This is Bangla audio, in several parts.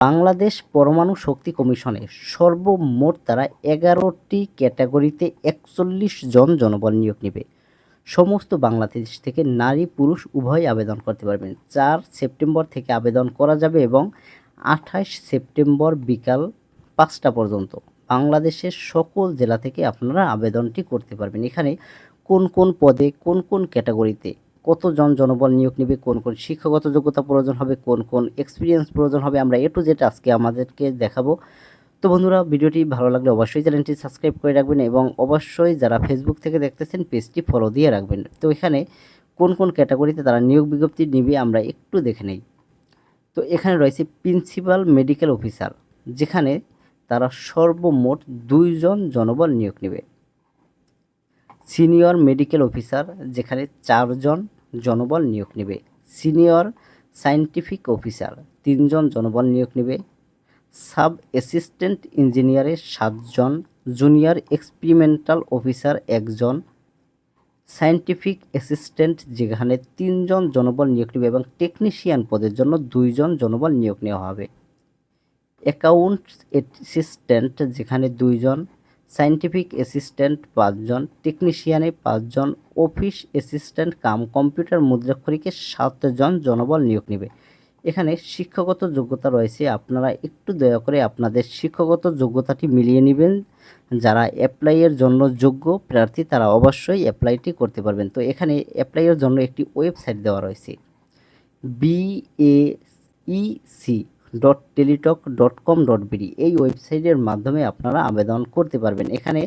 বাংলাদেশ পরমাণু শক্তি কমিশনে সর্বমোট তারা এগারোটি ক্যাটাগরিতে একচল্লিশ জন জনবল নিয়োগ নেবে। সমস্ত বাংলাদেশ থেকে নারী, পুরুষ উভয় আবেদন করতে পারবেন। চার সেপ্টেম্বর থেকে আবেদন করা যাবে এবং আঠাশ সেপ্টেম্বর বিকাল পাঁচটা পর্যন্ত। বাংলাদেশের সকল জেলা থেকে আপনারা আবেদনটি করতে পারবেন। এখানে কোন কোন পদে কোন কোন ক্যাটাগরিতে কতজন জনবল নিয়োগ নেবে, কোন কোন শিক্ষাগত যোগ্যতা প্রয়োজন হবে, কোন কোন এক্সপিরিয়েন্স প্রয়োজন হবে, আমরা এ টু জেড আজকে আমাদেরকে দেখাবো। তো বন্ধুরা, ভিডিওটি ভালো লাগলে অবশ্যই চ্যানেলটি সাবস্ক্রাইব করে রাখবেন এবং অবশ্যই যারা ফেসবুক থেকে দেখতেছেন পেজটি ফলো দিয়ে রাখবেন। তো এখানে কোন কোন ক্যাটাগরিতে তারা নিয়োগ বিজ্ঞপ্তি নিবে, আমরা একটু দেখে নেই। তো এখানে রয়েছে প্রিন্সিপাল মেডিকেল অফিসার যেখানে তারা সর্বমোট দুইজন জনবল নিয়োগ নেবে। সিনিয়র মেডিকেল অফিসার যেখানে চারজন জনবল নিয়োগ নেবে। সিনিয়র সায়েন্টিফিক অফিসার, তিনজন জনবল নিয়োগ নেবে। সাব অ্যাসিস্ট্যান্ট ইঞ্জিনিয়ারে সাতজন, জুনিয়র এক্সপেরিমেন্টাল অফিসার একজন। সায়েন্টিফিক অ্যাসিস্ট্যান্ট যেখানে তিনজন জনবল নিয়োগ নেবে এবং টেকনিশিয়ান পদের জন্য দুইজন জনবল নিয়োগ নেওয়া হবে। অ্যাকাউন্ট অ্যাসিস্ট্যান্ট যেখানে দুইজন সায়েন্টিফিক অ্যাসিস্ট্যান্ট পাঁচজন, টেকনিশিয়ানে পাঁচজন, অফিস অ্যাসিস্ট্যান্ট, কাম কম্পিউটার মুদ্রাক্ষরীকে সাতজন জনবল নিয়োগ নেবে। এখানে শিক্ষাগত যোগ্যতা রয়েছে, আপনারা একটু দয়া করে আপনাদের শিক্ষাগত যোগ্যতাটি মিলিয়ে নেবেন। যারা অ্যাপ্লাইয়ের জন্য যোগ্য প্রার্থী, তারা অবশ্যই অ্যাপ্লাইটি করতে পারবেন। তো এখানে অ্যাপ্লাইয়ের জন্য একটি ওয়েবসাইট দেওয়া রয়েছে BAEC dot Teletalk dot com dot BD এই ওয়েবসাইটের মাধ্যমে আপনারা আবেদন করতে পারবেন। এখানে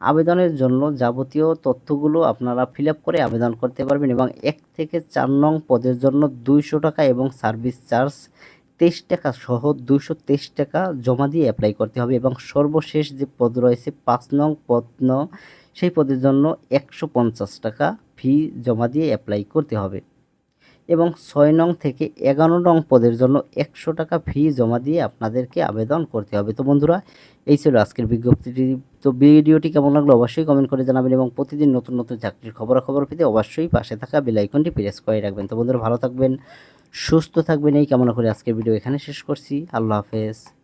আবেদনের জন্য যাবতীয় তথ্যগুলো আপনারা ফিল করে আবেদন করতে পারবেন এবং এক থেকে চার নং পদের জন্য দুইশো টাকা এবং সার্ভিস চার্জ তেইশ টাকা সহ দুইশো তেইশ টাকা জমা দিয়ে অ্যাপ্লাই করতে হবে এবং সর্বশেষ যে পদ রয়েছে পাঁচ নং পদ ন, সেই পদের জন্য একশো পঞ্চাশ টাকা ফি জমা দিয়ে অ্যাপ্লাই করতে হবে। এবং ছয় নং থেকে এগারো নং পদের জন্য একশো টাকা ফি জমা দিয়ে আপনাদেরকে আবেদন করতে হবে। তো বন্ধুরা, এই ছিল আজকের বিজ্ঞপ্তিটি। তো ভিডিওটি কেমন লাগল অবশ্যই কমেন্ট করে জানাবেন এবং প্রতিদিন নতুন নতুন চাকরির খবরাখবর পেতে অবশ্যই পাশে থাকা বেলাইকনটি প্রেস করে রাখবেন। তো বন্ধুরা, ভালো থাকবেন, সুস্থ থাকবেন। এই কেমন করে আজকের ভিডিও এখানে শেষ করছি। আল্লাহ হাফেজ।